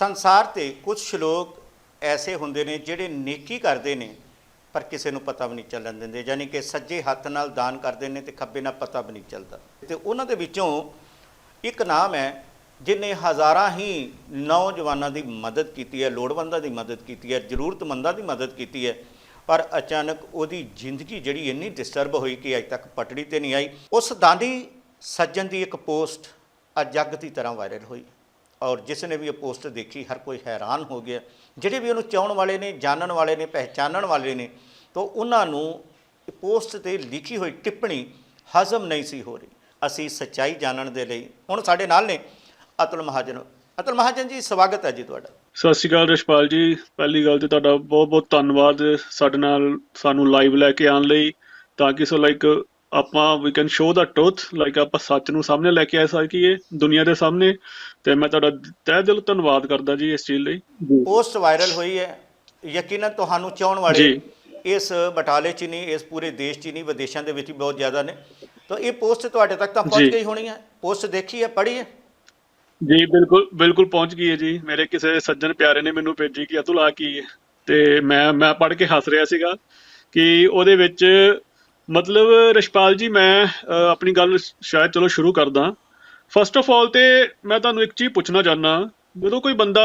ਸੰਸਾਰ ਤੇ ਕੁਝ ਲੋਕ ਐਸੇ ਹੁੰਦੇ ਨੇ ਜਿਹੜੇ ਨੇਕੀ ਕਰਦੇ ਨੇ, ਪਰ ਕਿਸੇ ਨੂੰ ਪਤਾ ਵੀ ਨਹੀਂ ਚੱਲਣ ਦਿੰਦੇ, ਯਾਨੀ ਕਿ ਸੱਜੇ ਹੱਥ ਨਾਲ ਦਾਨ ਕਰਦੇ ਨੇ ਤੇ ਖੱਬੇ ਨਾਲ ਪਤਾ ਵੀ ਨਹੀਂ ਚੱਲਦਾ। ਤੇ ਉਹਨਾਂ ਦੇ ਵਿੱਚੋਂ ਇੱਕ ਨਾਮ ਹੈ ਜਿਨੇ ਹਜ਼ਾਰਾਂ ਹੀ ਨੌਜਵਾਨਾਂ ਦੀ ਮਦਦ ਕੀਤੀ ਹੈ, ਲੋੜਵੰਦਾਂ ਦੀ ਮਦਦ ਕੀਤੀ ਹੈ, ਜ਼ਰੂਰਤਮੰਦਾਂ ਦੀ ਮਦਦ ਕੀਤੀ ਹੈ, ਪਰ ਅਚਾਨਕ ਉਹਦੀ ਜ਼ਿੰਦਗੀ ਜਿਹੜੀ ਇੰਨੀ ਡਿਸਟਰਬ ਹੋਈ ਕਿ ਅਜੇ ਤੱਕ ਪਟੜੀ ਤੇ ਨਹੀਂ ਆਈ। ਉਸ ਦਾਨੀ ਸੱਜਣ ਦੀ ਇੱਕ ਪੋਸਟ ਅੱਜ ਜੱਗ ਦੀ ਤਰ੍ਹਾਂ ਵਾਇਰਲ ਹੋਈ। ਔਰ ਜਿਸ ਨੇ ਵੀ ਇਹ ਪੋਸਟ ਦੇਖੀ, ਹਰ ਕੋਈ ਹੈਰਾਨ ਹੋ ਗਿਆ। ਜਿਹੜੇ ਵੀ ਉਹਨੂੰ ਚਾਹਣ ਵਾਲੇ ਨੇ, ਜਾਣਨ ਵਾਲੇ ਨੇ, ਪਹਿਚਾਨਣ ਵਾਲੇ ਨੇ, ਤਾਂ ਉਹਨਾਂ ਨੂੰ ਪੋਸਟ ਤੇ ਲਿਖੀ ਹੋਈ ਟਿੱਪਣੀ ਹਜ਼ਮ ਨਹੀਂ ਸੀ ਹੋ ਰਹੀ। ਅਸੀਂ ਸੱਚਾਈ ਜਾਣਨ ਦੇ ਲਈ, ਹੁਣ ਸਾਡੇ ਨਾਲ ਨੇ ਅਤੁਲ ਮਹਾਜਨ। ਅਤੁਲ ਮਹਾਜਨ ਜੀ, ਸਵਾਗਤ ਹੈ ਜੀ ਤੁਹਾਡਾ। ਸਤਿ ਸ਼੍ਰੀ ਅਕਾਲ ਰਸਪਾਲ ਜੀ। ਪਹਿਲੀ ਗੱਲ ਤੇ ਤੁਹਾਡਾ ਬਹੁਤ-ਬਹੁਤ ਧੰਨਵਾਦ ਸਾਡੇ ਨਾਲ ਸਾਨੂੰ ਲਾਈਵ ਲੈ ਕੇ ਆਉਣ ਲਈ, ਤਾਂ ਕਿ ਸੋ ਲਾਈਕ ਆਪਾਂ ਵੀ can show the truth like ਆਪਾਂ ਸੱਚ ਨੂੰ ਸਾਹਮਣੇ ਲੈ ਕੇ ਆ ਸਕੀਏ ਦੁਨੀਆ ਦੇ ਸਾਹਮਣੇ। ਤੇ ਮੈਂ ਤੁਹਾਡਾ ਤਹਿ ਦਿਲੋਂ ਧੰਨਵਾਦ ਕਰਦਾ ਜੀ ਇਸ ਚੀਜ਼ ਲਈ। ਪੋਸਟ ਵਾਇਰਲ ਹੋਈ ਹੈ। ਯਕੀਨਨ ਤੁਹਾਨੂੰ ਚਾਹਣ ਵਾਲੇ। ਇਸ ਬਟਾਲੇ 'ਚ ਨਹੀਂ ਇਸ ਪੂਰੇ ਦੇਸ਼ 'ਚ ਨਹੀਂ ਵਿਦੇਸ਼ਾਂ ਦੇ ਵਿੱਚ ਵੀ ਬਹੁਤ ਜ਼ਿਆਦਾ ਨੇ। ਤਾਂ ਇਹ ਪੋਸਟ ਤੁਹਾਡੇ ਤੱਕ ਤਾਂ ਪਹੁੰਚ। ਗਈ ਹੋਣੀ ਹੈ। ਪੋਸਟ ਦੇਖੀ ਹੈ ਪੜ੍ਹੀ ਹੈ? ਜੀ ਬਿਲਕੁਲ ਬਿਲਕੁਲ ਪਹੁੰਚ ਗਈ ਹੈ ਜੀ। ਮੇਰੇ ਕਿਸੇ ਸੱਜਣ ਪਿਆਰੇ ਨੇ ਮੈਨੂੰ ਭੇਜੀ ਕਿ ਅਤੁਲ ਆ ਕੀ ਹੈ। ਤੇ ਮੈਂ ਮੈਂ ਪੜ੍ਹ ਕੇ ਹੱਸ ਰਿਹਾ ਸੀਗਾ ਕਿ ਉਹਦੇ ਵਿੱਚ ਮਤਲਬ ਰਿਸ਼ਪਾਲ ਜੀ ਮੈਂ ਆਪਣੀ ਗੱਲ ਸ਼ਾਇਦ ਚਲੋ ਸ਼ੁਰੂ ਕਰਦਾ। ਫਸਟ ਆਫ ਆਲ ਤੇ ਮੈਂ ਤੁਹਾਨੂੰ ਇੱਕ ਚੀਜ਼ ਪੁੱਛਣਾ ਚਾਹੁੰਦਾ ਜਦੋਂ ਕੋਈ ਬੰਦਾ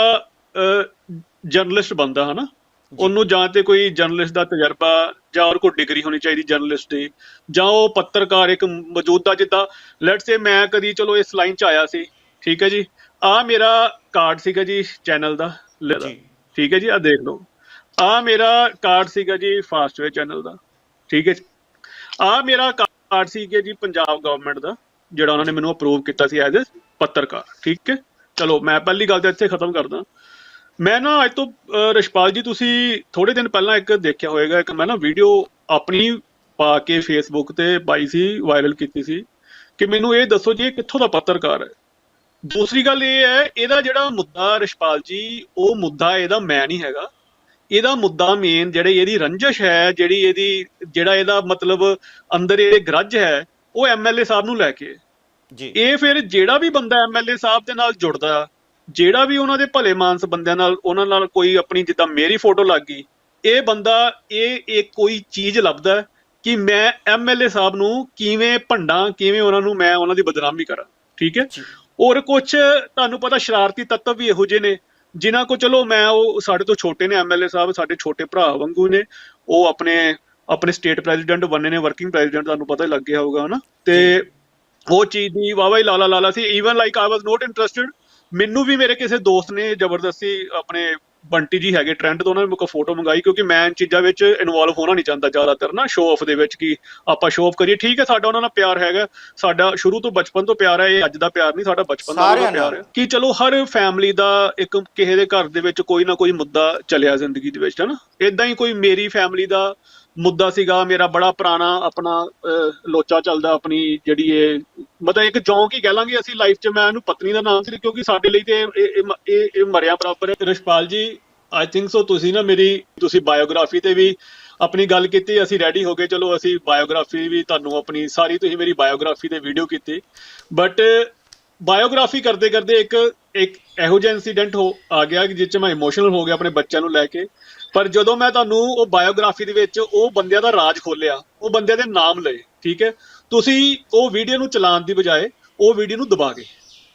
ਜਰਨਲਿਸਟ ਬੰਦਾ ਹਨਾ ਉਹਨੂੰ ਜਾਂ ਤੇ ਕੋਈ ਜਰਨਲਿਸਟ ਦਾ ਤਜਰਬਾ ਜਾਂ ਹੋਰ ਕੋਈ ਡਿਗਰੀ ਹੋਣੀ ਚਾਹੀਦੀ ਜਰਨਲਿਸਟ ਦੀ ਜਾਂ ਉਹ ਪੱਤਰਕਾਰ ਇੱਕ ਮੌਜੂਦਾ ਜਿੱਦਾਂ ਲੈਟਸ ਸੇ ਮੈਂ ਕਦੀ ਚਲੋ ਇਸ ਲਾਈਨ 'ਚ ਆਇਆ ਸੀ ਠੀਕ ਹੈ ਜੀ ਆ ਮੇਰਾ ਕਾਰਡ ਸੀਗਾ ਜੀ ਚੈਨਲ ਦਾ। ਠੀਕ ਹੈ ਜੀ ਆ ਦੇਖ ਲਓ ਆ ਮੇਰਾ ਕਾਰਡ ਸੀਗਾ ਜੀ ਫਾਸਟਵੇ ਚੈਨਲ ਦਾ ਠੀਕ ਹੈ ਆ ਮੇਰਾ ਕਾਰਡ ਸੀਗਾ ਜੀ ਪੰਜਾਬ ਗਵਰਨਮੈਂਟ ਦਾ ਜਿਹੜਾ ਉਹਨਾਂ ਨੇ ਮੈਨੂੰ ਅਪਰੂਵ ਕੀਤਾ ਸੀ ਐਜ਼ ਅ ਪੱਤਰਕਾਰ ਠੀਕ ਹੈ? ਚਲੋ ਮੈਂ ਪਹਿਲੀ ਗੱਲ ਤਾਂ ਇੱਥੇ ਖਤਮ ਕਰਦਾ। ਮੈਂ ਨਾ ਅੱਜ ਤੋਂ ਅਹ, ਜੀ ਤੁਸੀਂ ਥੋੜੇ ਦਿਨ ਪਹਿਲਾਂ ਇੱਕ ਦੇਖਿਆ ਹੋਵੇਗਾ ਇੱਕ ਮੈਂ ਨਾ ਵੀਡੀਓ ਆਪਣੀ ਪਾ ਕੇ ਫੇਸਬੁੱਕ ਤੇ ਪਾਈ ਸੀ ਵਾਇਰਲ ਕੀਤੀ ਸੀ ਕਿ ਮੈਨੂੰ ਇਹ ਦੱਸੋ ਜੀ ਇਹ ਕਿੱਥੋਂ ਦਾ ਪੱਤਰਕਾਰ ਹੈ? ਦੂਸਰੀ ਗੱਲ ਇਹ ਹੈ ਇਹਦਾ ਜਿਹੜਾ ਮੁੱਦਾ ਰਿਸ਼ਪਾਲ ਜੀ ਉਹ ਮੁੱਦਾ ਇਹਦਾ ਮੈਂ ਨਹੀਂ ਹੈਗਾ। ਇਹਦਾ ਮੁੱਦਾ ਮੇਨ ਜਿਹੜੇ ਇਹਦੀ ਰੰਜਿਸ਼ ਹੈ ਜਿਹੜੀ ਇਹਦੀ ਜਿਹੜਾ ਇਹਦਾ ਮਤਲਬ ਅੰਦਰ ਇਹ ਗਰਜ ਹੈ ਉਹ ਐਮਐਲਏ ਸਾਹਿਬ ਨੂੰ ਲੈ ਕੇ। ਜੀ ਇਹ ਫਿਰ ਜਿਹੜਾ ਵੀ ਬੰਦਾ ਐਮਐਲਏ ਸਾਹਿਬ ਦੇ ਨਾਲ ਜੁੜਦਾ ਜਿਹੜਾ ਵੀ ਉਹਨਾਂ ਦੇ ਭਲੇ ਮਾਨਸ ਬੰਦਿਆਂ ਨਾਲ ਉਹਨਾਂ ਨਾਲ ਕੋਈ ਆਪਣੀ ਜਿੱਦਾਂ ਮੇਰੀ ਫੋਟੋ ਲੱਗ ਗਈ ਇਹ ਬੰਦਾ ਇਹ ਇੱਕ ਕੋਈ ਚੀਜ਼ ਲੱਭਦਾ ਕਿ ਮੈਂ ਐਮਐਲਏ ਸਾਹਿਬ ਨੂੰ ਕਿਵੇਂ ਭੰਡਾਂ ਕਿਵੇਂ ਉਹਨਾਂ ਨੂੰ ਮੈਂ ਉਹਨਾਂ ਦੀ ਬਦਨਾਮੀ ਕਰਾਂ ਠੀਕ ਹੈ। ਔਰ ਕੁਝ ਤੁਹਾਨੂੰ ਪਤਾ ਸ਼ਰਾਰਤੀ ਤੱਤਵ ਵੀ ਇਹੋ ਜਿਹੇ ਨੇ ਜਿਨ੍ਹਾਂ ਕੋ ਚਲੋ ਮੈਂ ਉਹ ਸਾਡੇ ਤੋਂ ਛੋਟੇ ਨੇ ਐਮਐਲਏ ਸਾਹਿਬ ਸਾਡੇ ਛੋਟੇ ਭਰਾ ਵਾਂਗੂ ਨੇ ਉਹ ਆਪਣੇ ਆਪਣੇ ਸਟੇਟ ਪ੍ਰੈਜ਼ੀਡੈਂਟ ਬੰਨੇ ਨੇ ਵਰਕਿੰਗ ਪ੍ਰੈਜ਼ੀਡੈਂਟ ਤੁਹਾਨੂੰ ਪਤਾ ਹੀ ਲੱਗ ਗਿਆ ਹੋਊਗਾ ਹਨਾ? ਤੇ ਉਹ ਚੀਜ਼ ਦੀ ਵਾਵਾ ਹੀ ਲਾਲਾ ਲਾਲਾ ਸੀ। Even like I was not interested ਮੈਨੂੰ ਵੀ ਮੇਰੇ ਕਿਸੇ ਦੋਸਤ ਨੇ ਜ਼ਬਰਦਸਤੀ ਆਪਣੇ ਬੰਟੀ ਜੀ ਹੈਗੇ ਟ੍ਰੈਂਡ ਤੋਂ ਉਹਨਾਂ ਨੇ ਕੋਲ ਫੋਟੋ ਮੰਗਾਈ ਕਿਉਂਕਿ ਮੈਂ ਚੀਜ਼ਾਂ ਵਿੱਚ ਇਨਵੋਲਵ ਹੋਣਾ ਨਹੀਂ ਚਾਹੁੰਦਾ ਜ਼ਿਆਦਾਤਰ ਨਾ ਸ਼ੋਅ ਆਫ ਦੇ ਵਿੱਚ ਕਿ ਆਪਾਂ ਸ਼ੋਅ ਆਫ ਕਰੀਏ। ਠੀਕ ਹੈ ਸਾਡਾ ਉਹਨਾਂ ਨਾਲ ਪਿਆਰ ਹੈਗਾ। ਸਾਡਾ ਸ਼ੁਰੂ ਤੋਂ ਬਚਪਨ ਤੋਂ ਪਿਆਰ ਹੈ ਇਹ ਅੱਜ ਦਾ ਪਿਆਰ ਨਹੀਂ ਸਾਡਾ ਬਚਪਨ ਦਾ ਪਿਆਰ। ਹੈ। ਕਿ ਚਲੋ ਹਰ ਫੈਮਿਲੀ ਦਾ ਇੱਕ ਕਿਸੇ ਦੇ ਘਰ ਦੇ ਵਿੱਚ ਕੋਈ ਨਾ ਕੋਈ ਮੁੱਦਾ ਚੱਲਿਆ ਜ਼ਿੰਦਗੀ ਦੇ ਵਿੱਚ ਹਨਾ? ਇਦਾਂ ਹੀ ਕੋਈ ਮੇਰੀ ਫੈਮਿਲੀ ਦਾ ਮੁੱਦਾ ਸੀਗਾ, ਮੇਰਾ ਬੜਾ ਪੁਰਾਣਾ ਆਪਣਾ ਲੋਚਾ ਚੱਲਦਾ ਆਪਣੀ ਜਿਹੜੀ ਇਹ, ਮਤਲਬ ਇੱਕ ਜੌਂਕ ਹੀ ਕਹਿ ਲਾਂਗੇ ਅਸੀਂ ਲਾਈਫ 'ਚ, ਮੈਂ ਇਹਨੂੰ ਪਤਨੀ ਦਾ ਨਾਮ ਸੀ ਕਿਉਂਕਿ ਸਾਡੇ ਲਈ ਤੇ ਇਹ ਇਹ ਮਰਿਆ ਬਰਾਬਰ ਹੈ। ਰਿਸ਼ਪਾਲ ਜੀ ਆਈ ਥਿੰਕ ਸੋ ਤੁਸੀਂ ਨਾ ਮੇਰੀ, ਤੁਸੀਂ ਬਾਇਓਗ੍ਰਾਫੀ ਤੇ ਵੀ ਆਪਣੀ ਗੱਲ ਕੀਤੀ, ਅਸੀਂ ਰੈਡੀ ਹੋ ਗਏ। ਚਲੋ ਅਸੀਂ ਬਾਇਓਗ੍ਰਾਫੀ ਵੀ ਤੁਹਾਨੂੰ ਆਪਣੀ ਸਾਰੀ ਤੁਸੀਂ ਮੇਰੀ ਬਾਇਓਗ੍ਰਾਫੀ ਤੇ ਵੀਡੀਓ ਕੀਤੀ। ਬਟ ਬਾਇਓਗ੍ਰਾਫੀ ਕਰਦੇ ਕਰਦੇ ਇੱਕ ਇੱਕ ਇਹੋ ਜਿਹਾ ਇਨਸੀਡੈਂਟ ਹੋ, ਆ ਗਿਆ ਕਿ ਜਿਸ 'ਚ ਮੈਂ ਇਮੋਸ਼ਨਲ ਹੋ ਗਿਆ ਆਪਣੇ ਬੱਚਿਆਂ ਨੂੰ ਲੈ ਕੇ। ਪਰ ਜਦੋਂ ਮੈਂ ਤੁਹਾਨੂੰ ਉਹ ਬਾਇਓਗ੍ਰਾਫੀ ਦੇ ਵਿੱਚ ਉਹ ਬੰਦਿਆਂ ਦਾ ਰਾਜ ਖੋਲਿਆ ਉਹ ਬੰਦਿਆਂ ਦੇ ਨਾਮ ਲਏ, ਠੀਕ ਹੈ? ਤੁਸੀਂ ਉਹ ਵੀਡੀਓ ਨੂੰ ਚਲਾਉਣ ਦੀ ਬਜਾਏ ਉਹ ਵੀਡੀਓ ਨੂੰ ਦਬਾ ਗਏ,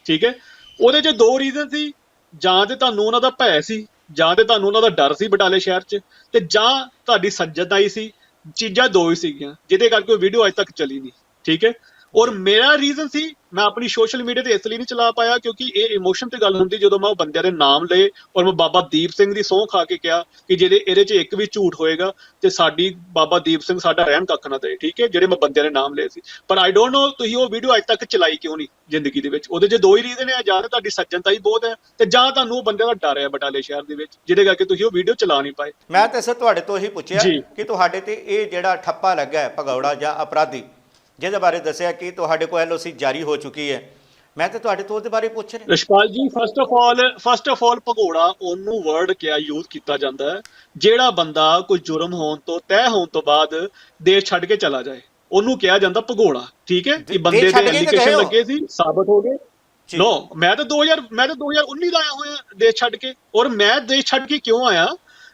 ਠੀਕ ਹੈ? ਉਹਦੇ 'ਚ ਦੋ ਰੀਜ਼ਨ ਸੀ, ਜਾਂ ਤੇ ਤੁਹਾਨੂੰ ਉਹਨਾਂ ਦਾ ਭੈ ਸੀ, ਜਾਂ ਤੇ ਤੁਹਾਨੂੰ ਉਹਨਾਂ ਦਾ ਡਰ ਸੀ ਬਟਾਲੇ ਸ਼ਹਿਰ 'ਚ, ਤੇ ਜਾਂ ਤੁਹਾਡੀ ਸੱਜਣਤਾਈ ਸੀ, ਚੀਜ਼ਾਂ ਦੋ ਹੀ ਸੀਗੀਆਂ, ਜਿਹਦੇ ਕਰਕੇ ਉਹ ਵੀਡੀਓ ਅਜੇ ਤੱਕ ਚੱਲੀ ਨਹੀਂ, ਠੀਕ ਹੈ? ਔਰ ਮੇਰਾ ਰੀਜ਼ਨ ਸੀ ਮੈਂ ਆਪਣੀ ਸੋਸ਼ਲ ਮੀਡੀਆ ਤੇ ਇਸ ਲਈ ਨਹੀਂ ਚਲਾ ਪਾਇਆ ਕਿਉਂਕਿ ਇਹ ਇਮੋਸ਼ਨ ਤੇ ਗੱਲ ਹੁੰਦੀ ਜਦੋਂ ਮੈਂ ਉਹ ਬੰਦਿਆਂ ਦੇ ਨਾਮ ਲਏ ਔਰ ਮੈਂ ਬਾਬਾ ਦੀਪ ਸਿੰਘ ਦੀ ਸਹੁੰ ਖਾ ਕੇ ਕਿਹਾ ਕਿ ਜਿਹਦੇ ਇਹਦੇ 'ਚ ਇੱਕ ਵੀ ਝੂਠ ਹੋਏਗਾ ਤੇ ਸਾਡੀ ਬਾਬਾ ਦੀਪ ਸਿੰਘ ਸਾਡਾ ਰਹਿਣ ਕੱਖ ਨਾ ਦੇ ਠੀਕ ਹੈ? ਜਿਹੜੇ ਮੈਂ ਬੰਦਿਆਂ ਦੇ ਨਾਮ ਲਏ ਸੀ। ਪਰ ਆਈ ਡੋਨਟ ਨੋ ਤੁਸੀਂ ਉਹ ਵੀਡੀਓ ਅੱਜ ਤੱਕ ਚਲਾਈ ਕਿਉਂ ਨਹੀਂ ਜ਼ਿੰਦਗੀ ਦੇ ਵਿੱਚ? ਉਹਦੇ 'ਚ ਦੋ ਹੀ ਰੀਜ਼ਨ ਹੈ ਜਾਂ ਤਾਂ ਤੁਹਾਡੀ ਸੱਜਣਤਾ ਹੀ ਬਹੁਤ ਹੈ ਤੇ ਜਾਂ ਤੁਹਾਨੂੰ ਉਹ ਬੰਦਿਆਂ ਦਾ ਡਰ ਹੈ ਬਟਾਲੇ ਸ਼ਹਿਰ ਦੇ ਵਿੱਚ ਜਿਹਦੇ ਕਰਕੇ ਤੁਸੀਂ ਉਹ ਵੀਡੀਓ ਚਲਾ ਨਹੀਂ ਪਾਏ। ਮੈਂ ਤਾਂ ਸਰ ਤੁਹਾਡੇ ਤੋਂ ਹੀ ਪੁੱਛਿਆ। ਕਿ ਤੁਹਾਡੇ ਤੇ ਇਹ ਜਿਹੜਾ ਠੱਪਾ ਲੱਗਾ ਹੈ ਭਗੌੜਾ ਜਾਂ ਅਪਰਾਧੀ ਜਿਹਦੇ ਬਾਰੇ ਦੱਸਿਆ ਕਿ ਤੁਹਾਡੇ ਕੋਲ ਐਲਓਸੀ ਜਾਰੀ ਹੋ ਚੁੱਕੀ ਹੈ। ਮੈਂ ਤਾਂ ਤੁਹਾਡੇ ਤੋਂ ਉਹਦੇ ਬਾਰੇ ਪੁੱਛ ਰਿਹਾ। Rishpal ji first of all first of all ਭਗੌੜਾ ਉਹਨੂੰ ਵਰਡ ਕਿਆ ਯੂਜ਼ ਕੀਤਾ ਜਾਂਦਾ ਹੈ। ਜਿਹੜਾ ਬੰਦਾ ਕੋਈ ਜੁਰਮ ਹੋਣ ਤੋਂ ਤੈਅ ਹੋਣ ਤੋਂ ਬਾਅਦ ਦੇਸ਼ ਛੱਡ ਕੇ ਚਲਾ ਜਾਏ ਉਹਨੂੰ ਕਿਹਾ ਜਾਂਦਾ ਭਗੌੜਾ ਠੀਕ ਹੈ? ਦੇ- ਬੰਦੇ ਦੇ ਐਲੀਗੇਸ਼ਨ? ਲੱਗੇ ਸੀ ਸਾਬਤ ਹੋ ਗਏ। ਨੋ ਮੈਂ ਤਾਂ 2000 ਮੈਂ ਤਾਂ 2019 ਦਾ ਆਇਆ ਹੋਇਆ ਦੇਸ਼ ਛੱਡ ਕੇ। ਔਰ ਮੈਂ ਦੇਸ਼ ਛੱਡ ਕੇ ਕਿਉਂ ਆਇਆ?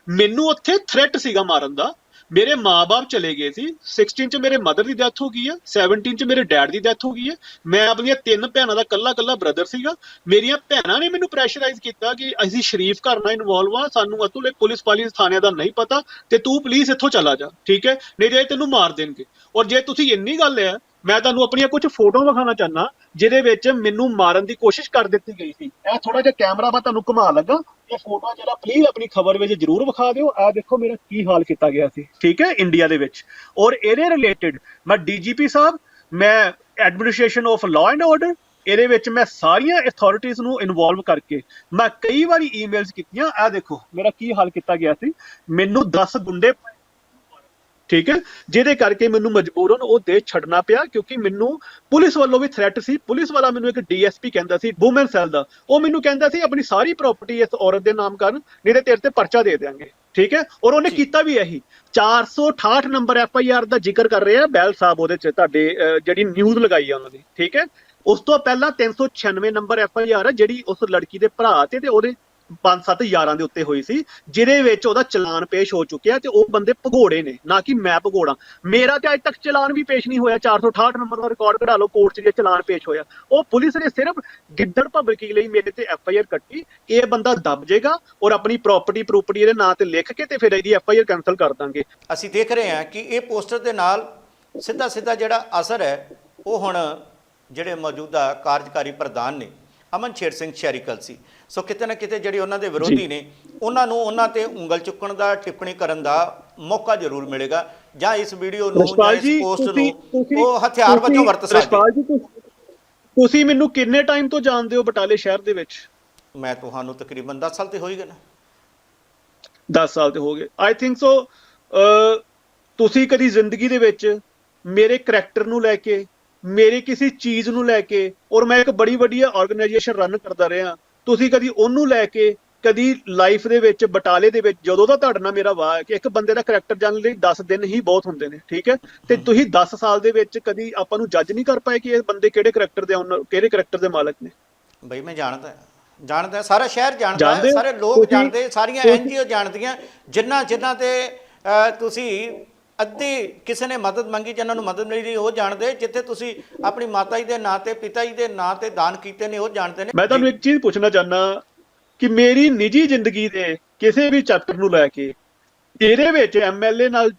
ਮੈਨੂੰ ਉੱਥੇ ਥ੍ਰੈਟ ਸੀਗਾ ਮਾਰਨ ਦਾ। ਮੇਰੇ ਮਾਪੇ ਚਲੇ ਗਏ ਸੀ। 16 ਚ ਮੇਰੇ ਮਦਰ ਦੀ ਡੈਥ ਹੋ ਗਈ ਹੈ 17 ਚ ਮੇਰੇ ਡੈਡ ਦੀ ਡੈਥ ਹੋ ਗਈ ਹੈ ਮੈਂ ਆਪਣੀਆਂ ਤਿੰਨ ਭੈਣਾਂ ਦਾ ਕੱਲਾ ਕੱਲਾ ਬ੍ਰਦਰ ਸੀਗਾ। ਮੇਰੀਆਂ ਭੈਣਾਂ ਨੇ ਮੈਨੂੰ ਪ੍ਰੈਸ਼ਰਾਈਜ਼ ਕੀਤਾ ਕਿ ਅਸੀਂ ਸ਼ਰੀਫ ਘਰ ਨਾਲ ਇਨਵੋਲਵ ਆ। ਸਾਨੂੰ ਅਤੁਲ ਪੁਲਿਸ ਪਾਲਿਸ ਥਾਣਿਆਂ ਦਾ ਨਹੀਂ ਪਤਾ ਤੇ ਤੂੰ ਪਲੀਜ਼ ਇੱਥੋਂ ਚਲਾ ਜਾ, ਠੀਕ ਹੈ? ਨਹੀਂ ਜੇ ਤੈਨੂੰ ਮਾਰ ਦੇਣਗੇ। ਔਰ ਜੇ ਤੁਸੀਂ ਇੰਨੀ ਗੱਲ ਹੈ, ਮੈਂ ਤੁਹਾਨੂੰ ਆਪਣੀਆਂ ਕੁਝ ਫੋਟੋ ਵਿਖਾਉਣਾ ਚਾਹਨਾ ਜਿਹਦੇ ਵਿੱਚ ਮੈਨੂੰ ਮਾਰਨ ਦੀ ਕੋਸ਼ਿਸ਼ ਕਰ ਦਿੱਤੀ ਗਈ ਸੀ। ਇਹ ਥੋੜਾ ਜਿਹਾ ਕੈਮਰਾ ਮੈਂ ਤੁਹਾਨੂੰ ਘੁਮਾ ਲੱਗਾ ਇਹ ਫੋਟੋ ਜਿਹੜਾ ਪਲੀਜ਼ ਆਪਣੀ ਖਬਰ ਵਿੱਚ ਜਰੂਰ ਵਿਖਾ ਦਿਓ। ਆ ਦੇਖੋ ਮੇਰਾ ਕੀ ਹਾਲ ਕੀਤਾ ਗਿਆ ਸੀ। ਠੀਕ ਹੈ ਇੰਡੀਆ ਦੇ ਵਿੱਚ। ਔਰ ਇਹਦੇ ਰਿਲੇਟਡ ਮੈਂ ਡੀਜੀਪੀ ਸਾਹਿਬ, ਮੈਂ administration of law and order ਇਹਦੇ ਵਿੱਚ ਮੈਂ ਸਾਰੀਆਂ ਅਥਾਰਟੀਆਂ ਨੂੰ ਇਨਵੋਲਵ ਕਰਕੇ ਮੈਂ ਕਈ ਵਾਰੀ ਈਮੇਲਸ ਕੀਤੀਆਂ। ਆ ਦੇਖੋ, ਮੇਰਾ ਕੀ ਹਾਲ ਕੀਤਾ ਗਿਆ ਸੀ। ਮੈਨੂੰ 10 ਗੁੰਡੇ ਠੀਕ ਹੈ? ਜਿਹਦੇ ਕਰਕੇ ਮੈਨੂੰ ਮਜਬੂਰਨ ਉਹ ਦੇਸ਼ ਛੱਡਣਾ ਪਿਆ ਕਿਉਂਕਿ ਮੈਨੂੰ ਪੁਲਿਸ ਵੱਲੋਂ ਵੀ ਥ੍ਰੈਟ ਸੀ। ਪੁਲਿਸ ਵਾਲਾ ਮੈਨੂੰ ਇੱਕ ਡੀਐਸਪੀ ਕਹਿੰਦਾ ਸੀ ਵੂਮਨ ਸੈੱਲ ਦਾ। ਉਹ ਮੈਨੂੰ ਕਹਿੰਦਾ ਸੀ ਆਪਣੀ ਸਾਰੀ ਪ੍ਰਾਪਰਟੀ ਇਸ ਔਰਤ ਦੇ ਨਾਮ ਕਰਨ ਨਹੀਂ ਤੇ ਤੇਰੇ ਤੇ ਪਰਚਾ ਦੇ ਦੇਾਂਗੇ ਠੀਕ ਹੈ? ਔਰ ਉਹਨੇ। ਕੀਤਾ ਵੀ ਇਹੀ। 468 ਨੰਬਰ ਐਫ ਆਈ ਆਰ ਦਾ ਜ਼ਿਕਰ ਕਰ ਰਹੇ ਬੈਲ ਸਾਹਿਬ ਉਹਦੇ ਚ ਤੁਹਾਡੇ ਜਿਹੜੀ ਨਿਊਜ਼ ਲਗਾਈ ਆ ਉਹਨਾਂ ਦੀ। ਠੀਕ ਹੈ? ਉਸ ਤੋਂ ਪਹਿਲਾਂ 396 ਨੰਬਰ ਐਫ ਆਈ ਆਰ ਜਿਹੜੀ ਉਸ ਲੜਕੀ ਦੇ ਭਰਾ ਤੇ ਤੇ ਉਹਦੇ ਪੰਜ ਸੱਤ ਯਾਰਾਂ ਦੇ ਉੱਤੇ ਹੋਈ ਸੀ, ਜਿਹਦੇ ਵਿੱਚ ਉਹਦਾ ਚਲਾਨ ਪੇਸ਼ ਹੋ ਚੁੱਕਿਆ ਤੇ ਉਹ ਬੰਦੇ ਭਗੋੜੇ ਨੇ, ਨਾ ਕਿ ਮੈਂ ਭਗੋੜਾ। ਮੇਰਾ ਤੇ ਅੱਜ ਤੱਕ ਚਲਾਨ ਵੀ ਪੇਸ਼ ਨਹੀਂ ਹੋਇਆ 468 ਨੰਬਰ ਦਾ ਰਿਕਾਰਡ ਕਢਾ ਲਓ ਕੋਰਟ 'ਚ ਜੇ ਚਲਾਨ ਪੇਸ਼ ਹੋਇਆ। ਉਹ ਪੁਲਿਸ ਨੇ ਸਿਰਫ ਗਿੱਦੜ ਭਬਕੀ ਲਈ ਮੇਰੇ ਤੇ ਐਫ ਆਈ ਆਰ ਕੱਟੀ, ਇਹ ਬੰਦਾ ਦਬ ਜਾਏਗਾ ਔਰ ਆਪਣੀ ਪ੍ਰਾਪਰਟੀ ਪ੍ਰੋਪਰਟੀ ਇਹਦੇ ਨਾਂ ਤੇ ਲਿਖ ਕੇ ਤੇ ਫਿਰ ਇਹਦੀ ਐਫ ਆਈ ਆਰ ਕੈਨਸਲ ਕਰ ਦਾਂਗੇ। ਅਸੀਂ ਦੇਖ ਰਹੇ ਹਾਂ ਕਿ ਇਹ ਪੋਸਟਰ ਦੇ ਨਾਲ ਸਿੱਧਾ ਸਿੱਧਾ ਜਿਹੜਾ ਅਸਰ ਹੈ, ਉਹ ਹੁਣ ਜਿਹੜੇ ਮੌਜੂਦਾ ਕਾਰਜਕਾਰੀ ਪ੍ਰਧਾਨ ਨੇ ਅਮਨ ਸ਼ੇਰ ਸਿੰਘ ਸ਼ੈਰੀਕਲ ਸੀ। ਸੋ ਕਿਤੇ ਨਾ ਕਿਤੇ ਜਿਹੜੇ ਉਹਨਾਂ ਦੇ ਵਿਰੋਧੀ ਨੇ ਉਹਨਾਂ ਨੂੰ ਉਹਨਾਂ ਤੇ ਉਂਗਲ ਚੁੱਕਣ ਦਾ ਟਿੱਪਣੀ ਕਰਨ ਦਾ ਮੌਕਾ ਜ਼ਰੂਰ ਮਿਲੇਗਾ। ਜਾਂ ਇਸ ਵੀਡੀਓ ਨੂੰ ਜਾਂ ਇਸ ਪੋਸਟ ਨੂੰ ਉਹ ਹਥਿਆਰ ਵਜੋਂ ਵਰਤ ਸਕਦੇ। ਰਸ਼ਪਾਲ ਜੀ ਤੁਸੀਂ- ਤੁਸੀਂ ਮੈਨੂੰ ਕਿੰਨੇ ਟਾਈਮ ਤੋਂ ਜਾਣਦੇ ਹੋ ਬਟਾਲੇ ਸ਼ਹਿਰ ਦੇ ਵਿੱਚ? ਮੈਂ ਤੁਹਾਨੂੰ ਤਕਰੀਬਨ 10 ਸਾਲ ਤੇ ਹੋਈ ਗਏ ਨਾ। 10 ਸਾਲ ਤੇ ਹੋ ਗਏ। ਆਈ ਥਿੰਕ ਸੋ ਤੁਸੀਂ ਕਦੀ ਜ਼ਿੰਦਗੀ ਦੇ ਵਿੱਚ ਮੇਰੇ ਕਰੈਕਟਰ ਨੂੰ ਲੈ ਕੇ ਮੇਰੇ ਕਿਸੇ ਚੀਜ਼ ਨੂੰ ਲੈ ਕੇ ਔਰ ਮੈਂ ਇੱਕ ਬੜੀ ਵੱਡੀ ਆਰਗੇਨਾਈਜੇਸ਼ਨ ਰਨ ਕਰਦਾ ਰਿਹਾ ਤੁਸੀਂ ਕਦੀ ਉਹਨੂੰ ਲੈ ਕੇ ਕਦੀ ਲਾਈਫ ਦੇ ਵਿੱਚ ਬਟਾਲੇ ਦੇ ਵਿੱਚ ਜਦੋਂ ਦਾ ਤੁਹਾਡੇ ਨਾਲ ਮੇਰਾ ਵਾਹ ਹੈ ਕਿ ਇੱਕ ਬੰਦੇ ਦਾ ਕਰੈਕਟਰ ਜਾਣਨ ਲਈ 10 ਦਿਨ ਹੀ ਬਹੁਤ ਹੁੰਦੇ ਨੇ ਠੀਕ ਹੈ? ਤੇ ਤੁਸੀਂ 10 ਸਾਲ ਦੇ ਵਿੱਚ ਕਦੀ ਆਪਾਂ ਨੂੰ ਜੱਜ ਨਹੀਂ ਕਰ ਪਾਏ ਕਿ ਇਹ ਬੰਦੇ ਕਿਹੜੇ ਕਰੈਕਟਰ ਦੇ owner- ਕਿਹੜੇ ਕਰੈਕਟਰ ਦੇ ਮਾਲਕ ਨੇ? ਬਈ ਮੈਂ ਜਾਣਦਾ ਜਾਣਦਾ ਸਾਰਾ ਸ਼ਹਿਰ ਜਾਣਦਾ? ਸਾਰੇ ਲੋਕ ਜਾਣਦੇ ਸਾਰੀਆਂ ਐਨਜੀਓ ਜਾਣਦੀਆਂ ਜਿੰਨਾ ਜਿੰਨਾ ਤੇ ਤੁਸੀਂ ਅੱਧੀ ਕਿਸੇ ਨੇ ਮਦਦ ਮੰਗੀ ਜਿਨ੍ਹਾਂ ਨੂੰ ਮਦਦ ਮਿਲੀ ਉਹ ਜਾਣਦੇ ਜਿੱਥੇ ਤੁਸੀਂ ਆਪਣੀ ਮਾਤਾ ਜੀ ਦੇ ਨਾਂ ਤੇ ਪਿਤਾ ਜੀ ਦੇ ਨਾਂ ਤੇ ਦਾਨ ਕੀਤੇ ਨੇ ਉਹ ਜਾਣਦੇ ਨੇ। ਮੈਂ ਤੁਹਾਨੂੰ ਇੱਕ ਚੀਜ਼ ਪੁੱਛਣਾ ਚਾਹਨਾ ਕਿ ਮੇਰੀ ਨਿੱਜੀ ਜ਼ਿੰਦਗੀ ਦੇ ਕਿਸੇ ਵੀ ਚੈਪਟਰ ਨੂੰ ਲੈ ਕੇ ਇਹਦੇ ਵਿੱਚ ਐਮਐਲਏ ਨਾਲ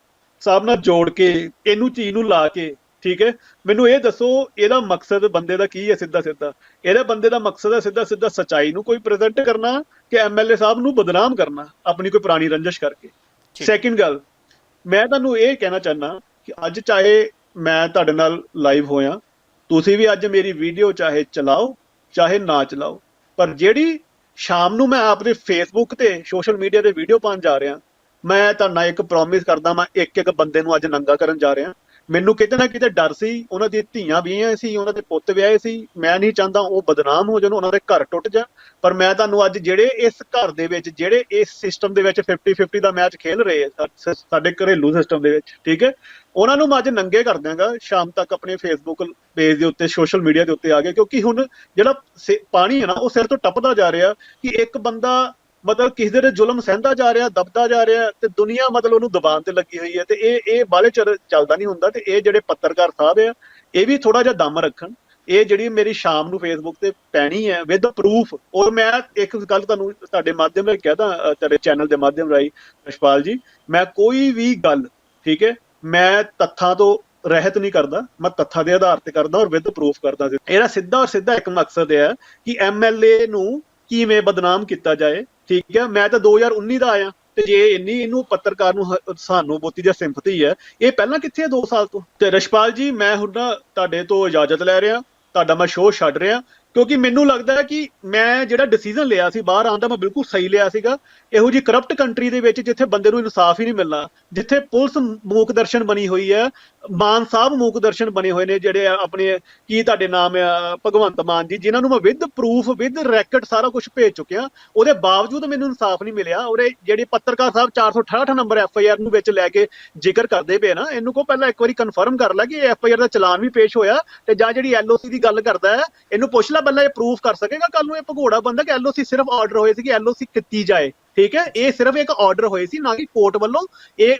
ਸਾਹਿਬ ਨਾਲ ਜੋੜ ਕੇ ਇਹਨੂੰ ਚੀਜ਼ ਨੂੰ ਲਾ ਕੇ ਠੀਕ ਹੈ? ਮੈਨੂੰ ਇਹ ਦੱਸੋ ਇਹਦਾ ਮਕਸਦ ਬੰਦੇ ਦਾ ਕੀ ਹੈ ਸਿੱਧਾ ਸਿੱਧਾ? ਇਹਦੇ ਬੰਦੇ ਦਾ ਮਕਸਦ ਹੈ ਸਿੱਧਾ ਸਿੱਧਾ ਸਚਾਈ ਨੂੰ ਕੋਈ ਪ੍ਰੈਜ਼ੈਂਟ ਕਰਨਾ ਕਿ ਐਮਐਲਏ ਸਾਹਿਬ ਨੂੰ ਬਦਨਾਮ ਕਰਨਾ ਆਪਣੀ ਕੋਈ ਪੁਰਾਣੀ ਰੰਜਿਸ਼ ਕਰਕੇ। ਸੈਕਿੰਡ ਗੱਲ ਮੈਂ ਤੁਹਾਨੂੰ ਇਹ ਕਹਿਣਾ ਚਾਹਨਾ ਕਿ ਅੱਜ ਚਾਹੇ ਮੈਂ ਤੁਹਾਡੇ ਨਾਲ ਲਾਈਵ ਹੋਇਆ, ਤੁਸੀਂ ਵੀ ਅੱਜ ਮੇਰੀ ਵੀਡੀਓ ਚਾਹੇ ਚਲਾਓ, ਚਾਹੇ ਨਾ ਚਲਾਓ, ਪਰ ਜਿਹੜੀ ਸ਼ਾਮ ਨੂੰ ਮੈਂ ਆਪਣੇ ਫੇਸਬੁੱਕ ਤੇ ਸੋਸ਼ਲ ਮੀਡੀਆ ਤੇ ਵੀਡੀਓ ਪਾਉਣ ਜਾ ਰਿਹਾ, ਮੈਂ ਤੁਹਾਨੂੰ ਇੱਕ ਪ੍ਰੋਮਿਸ ਕਰਦਾ ਮੈਂ ਇੱਕ ਇੱਕ ਬੰਦੇ ਨੂੰ ਅੱਜ ਨੰਗਾ ਕਰਨ ਜਾ ਰਿਹਾ। ਮੈਨੂੰ ਕਿਤੇ ਨਾ ਕਿਤੇ ਡਰ ਸੀ, ਉਹਨਾਂ ਦੀ ਧੀਆਂ ਵਿਆਹੀਆਂ ਸੀ, ਉਹਨਾਂ ਦੇ ਪੁੱਤ ਵਿਆਹੇ ਸੀ। ਮੈਂ ਨਹੀਂ ਚਾਹੁੰਦਾ ਉਹ ਬਦਨਾਮ ਹੋ ਜਾਣ, ਉਹਨਾਂ ਦੇ ਘਰ ਟੁੱਟ ਜਾਣ। ਪਰ ਮੈਂ ਤੁਹਾਨੂੰ ਅੱਜ ਜਿਹੜੇ ਇਸ ਘਰ ਦੇ ਵਿੱਚ, ਜਿਹੜੇ ਇਸ ਸਿਸਟਮ ਦੇ ਵਿੱਚ 50 50 ਦਾ ਮੈਚ ਖੇਲ ਰਹੇ ਸਾਡੇ ਘਰੇਲੂ ਸਿਸਟਮ ਦੇ ਵਿੱਚ, ਠੀਕ ਹੈ? ਉਹਨਾਂ ਨੂੰ ਮੈਂ ਅੱਜ ਨੰਗੇ ਕਰ ਦਿਆਂਗਾ, ਸ਼ਾਮ ਤੱਕ ਆਪਣੇ ਫੇਸਬੁੱਕ ਪੇਜ ਦੇ ਉੱਤੇ ਸੋਸ਼ਲ ਮੀਡੀਆ ਦੇ ਉੱਤੇ ਆ ਕੇ ਕਿਉਂਕਿ ਹੁਣ ਜਿਹੜਾ ਪਾਣੀ ਹੈ ਨਾ, ਉਹ ਸਿਰ ਤੋਂ ਟੱਪਦਾ ਜਾ ਰਿਹਾ ਕਿ ਇੱਕ ਬੰਦਾ ਮਤਲਬ ਕਿਸੇ ਦੇ ਜ਼ੁਲਮ ਸਹਿੰਦਾ ਜਾ ਰਿਹਾ, ਦਬਦਾ ਜਾ ਰਿਹਾ ਤੇ ਦੁਨੀਆ ਮਤਲਬ ਉਹਨੂੰ ਦਬਾਉਣ ਤੇ ਲੱਗੀ ਹੋਈ ਹੈ ਤੇ ਇਹ ਇਹ ਬਾਲੇ ਚੱਲਦਾ ਨਹੀਂ ਹੁੰਦਾ ਤੇ ਇਹ ਜਿਹੜੇ ਪੱਤਰਕਾਰ ਸਾਹਿਬ ਆ, ਇਹ ਵੀ ਥੋੜਾ ਜਿਹਾ ਦਮ ਰੱਖਣ। ਇਹ ਜਿਹੜੀ ਮੇਰੀ ਸ਼ਾਮ ਨੂੰ ਫੇਸਬੁੱਕ ਤੇ ਪੈਣੀ ਹੈ ਵਿਦ ਪ੍ਰੂਫ ਔਰ ਮੈਂ ਇੱਕ ਗੱਲ ਤੁਹਾਨੂੰ ਤੁਹਾਡੇ ਮਾਧਿਅਮ ਨਾਲ ਕਹਦਾ ਤੁਹਾਡੇ ਚੈਨਲ ਦੇ ਮਾਧਿਅਮ ਰਾਹੀਂ ਰਸ਼ਪਾਲ ਜੀ, ਮੈਂ ਕੋਈ ਵੀ ਗੱਲ, ਠੀਕ ਹੈ, ਮੈਂ ਤੱਥਾਂ ਤੋਂ ਰਹਿਤ ਨਹੀਂ ਕਰਦਾ, ਮੈਂ ਤੱਥਾਂ ਦੇ ਆਧਾਰ ਤੇ ਕਰਦਾ ਔਰ ਵਿਦ ਪ੍ਰੂਫ ਕਰਦਾ ਇਹਦਾ ਸਿੱਧਾ ਔਰ ਸਿੱਧਾ ਇੱਕ ਮਕਸਦ ਹੈ ਕਿ ਐਮਐਲਏ ਨੂੰ ਕਿਵੇਂ ਬਦਨਾਮ ਕੀਤਾ ਜਾਏ ਠੀਕ ਹੈ, ਮੈਂ ਤਾਂ 2019 ਦਾ ਆਇਆ ਤੇ ਜੇ ਇੰਨੀ ਇਹਨੂੰ ਪੱਤਰਕਾਰ ਨੂੰ ਹ- ਸਾਨੂੰ ਬਹੁਤੀ ਜਾਂ ਸਿੰਪਥੀ ਹੈ, ਇਹ ਪਹਿਲਾਂ ਕਿੱਥੇ ਹੈ 2 ਸਾਲ ਤੋਂ? ਤੇ ਰਸ਼ਪਾਲ ਜੀ, ਮੈਂ ਹੁਣ ਨਾ ਤੁਹਾਡੇ ਤੋਂ ਇਜਾਜ਼ਤ ਲੈ ਰਿਹਾ, ਤੁਹਾਡਾ ਮੈਂ ਸ਼ੋਅ ਛੱਡ ਰਿਹਾ ਕਿਉਂਕਿ ਮੈਨੂੰ ਲੱਗਦਾ ਹੈ ਕਿ ਮੈਂ ਜਿਹੜਾ ਡਿਸੀਜਨ ਲਿਆ ਸੀ, ਬਾਹਰ ਆਉਣ ਦਾ ਮੈਂ ਬਿਲਕੁਲ ਸਹੀ ਲਿਆ ਸੀਗਾ। ਇਹੋ ਜੀ ਕਰਪਟ ਕੰਟਰੀ ਦੇ ਵਿੱਚ ਜਿੱਥੇ ਬੰਦੇ ਨੂੰ ਇਨਸਾਫ ਹੀ ਨਹੀਂ ਮਿਲਣਾ, ਜਿੱਥੇ ਪੁਲਿਸ ਮੂਕਦਰਸ਼ਨ ਬਣੀ ਹੋਈ ਹੈ, ਮਾਨ ਸਾਹਿਬ ਮੂਕਦਰਸ਼ਨ ਬਣੇ ਹੋਏ ਨੇ ਜਿਹੜੇ ਆਪਣੇ, ਕੀ ਤੁਹਾਡੇ ਨਾਮ ਆ, ਭਗਵੰਤ ਮਾਨ ਜੀ, ਜਿਨ੍ਹਾਂ ਨੂੰ ਮੈਂ ਵਿਦ ਪ੍ਰੂਫ ਵਿਦ ਰੈਕਟ ਸਾਰਾ ਕੁਝ ਭੇਜ ਚੁੱਕਿਆ। ਉਹਦੇ ਬਾਵਜੂਦ ਮੈਨੂੰ ਇਨਸਾਫ ਨਹੀਂ ਮਿਲਿਆ। ਉਹਦੇ ਜਿਹੜੇ ਪੱਤਰਕਾਰ ਸਾਹਿਬ 468 ਨੰਬਰ ਐਫ ਆਈ ਆਰ ਨੂੰ ਵਿੱਚ ਲੈ ਕੇ ਜ਼ਿਕਰ ਕਰਦੇ ਪਏ ਨਾ, ਇਹਨੂੰ ਕੋ ਪਹਿਲਾਂ ਇੱਕ ਵਾਰੀ ਕਨਫਰਮ ਕਰ ਲੈ ਕਿ ਐਫ ਆਈ ਆਰ ਦਾ ਚਲਾਨ ਵੀ ਪੇਸ਼ ਹੋਇਆ ਤੇ ਜਾਂ ਜਿਹੜੀ ਐਲ ਓ ਸੀ ਦੀ ਗੱਲ ਕਰਦਾ ਹੈ, ਇਹਨੂੰ ਪੁੱਛ ਲੈ ਪਹਿਲਾਂ ਇਹ ਪ੍ਰੂਫ ਕਰ ਸਕੇਗਾ ਕੱਲ ਨੂੰ ਇਹ ਭਗੋੜਾ ਬੰਦਾ ਕਿ ਐਲਓਸੀ ਸਿਰਫ ਆਰਡਰ ਹੋਏ ਸੀ ਕਿ ਐਲਓਸੀ ਕੀਤੀ ਜਾਏ, ਠੀਕ ਹੈ? ਇਹ ਸਿਰਫ ਇੱਕ ਆਰਡਰ ਹੋਏ ਸੀ, ਨਾ ਕਿ ਕੋਰਟ ਵੱਲੋਂ ਇਹ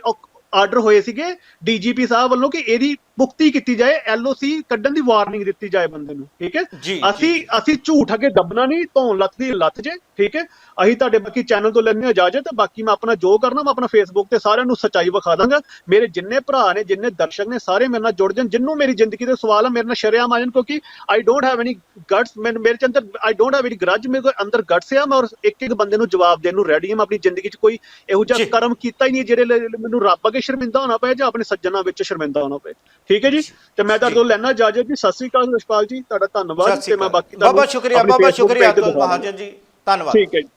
ਆਰਡਰ ਹੋਏ ਸੀਗੇ ਡੀਜੀਪੀ ਸਾਹਿਬ ਵੱਲੋਂ ਕਿ ਇਹਦੀ ਮੁਕਤੀ ਕੀਤੀ ਜਾਏ ਐਲਓਸੀ ਕੱਢਣ ਦੀ ਵਾਰਨਿੰਗ ਦਿੱਤੀ ਜਾਏ ਬੰਦੇ ਨੂੰ ਠੀਕ ਹੈ ਅਸੀਂ। ਅਸੀਂ ਝੂਠ ਅੱਗੇ ਦੱਬਣਾ ਨਹੀਂ ਧੌਣ ਲੱਤ ਦੀ ਲੱਤ ਜੇ ਠੀਕ ਹੈ ਅਸੀਂ ਤੁਹਾਡੇ ਬਾਕੀ ਚੈਨਲ ਤੋਂ ਲੈਣੇ ਇਜਾਜ਼ਤ ਤੇ ਬਾਕੀ ਮੈਂ ਆਪਣਾ ਜੋ ਕਰਨਾ ਮੈਂ ਆਪਣਾ ਫੇਸਬੁੱਕ ਤੇ ਸਾਰਿਆਂ ਨੂੰ ਸੱਚਾਈ ਵਿਖਾ ਦਾਂਗਾ ਮੇਰੇ ਜਿੰਨੇ ਭਰਾ ਨੇ ਜਿੰਨੇ ਦਰਸ਼ਕ ਨੇ ਸਾਰੇ ਮੇਰੇ ਨਾਲ ਜੁੜ ਜਾਣ ਜਿੰਨੂੰ ਮੇਰੀ ਜ਼ਿੰਦਗੀ ਦੇ ਸਵਾਲ ਆ ਮੇਰੇ ਨਾਲ ਸ਼ਰੇਆਮ ਆ ਜਾਣ ਕਿਉਂਕਿ I don't have any guts ਮੇਰੇ ਚ ਅੰਦਰ ਆਈ ਡੋਨਟ ਹੈਵ ਐਨੀ ਗਰਜ ਮੇਰੇ ਕੋਲ ਅੰਦਰ ਗਟਸ ਆ ਮੈਂ ਔਰ ਇੱਕ ਇੱਕ ਬੰਦੇ ਨੂੰ ਜਵਾਬ ਦੇਣ ਨੂੰ ਰੈਡੀ ਹਾਂ ਮੈਂ ਆਪਣੀ ਜ਼ਿੰਦਗੀ 'ਚ ਕੋਈ ਇਹੋ। ਜਿਹਾ ਕਰਮ ਕੀਤਾ ਹੀ ਨਹੀਂ ਜਿਹੜੇ ਮੈਨੂੰ ਰੱਬ ਅੱਗੇ ਸ਼ਰਮਿੰਦਾ ਹੋਣਾ ਪਏ ਜਾਂ ਆਪਣੇ ਸੱਜਣਾ ਵਿੱਚ ਸ਼ਰਮਿੰਦਾ ਹੋਣਾ ਪਏ ਠੀਕ ਹੈ ਜੀ ਤੇ ਮੈਂ ਤੁਹਾਡੇ ਤੋਂ ਲੈਣਾ ਇਜਾਜ਼ਤ ਜੀ ਸਤਿ ਸ੍ਰੀ ਅਕਾਲ ਰਿਸ਼ਪਾਲ ਜੀ ਤੁਹਾਡਾ ਧੰਨਵਾਦ ਤੇ ਮੈਂ। ਬਾਕੀ ਤੁਹਾਨੂੰ ਬਾਬਾ ਸ਼ੁਕਰੀਆ Facebook ਸ਼ੁਕਰੀਆ ਅਬਦੁਲ। ਮਹਾਜਨ ਜੀ ਧੰਨਵਾਦ ਠੀਕ ਹੈ ਜੀ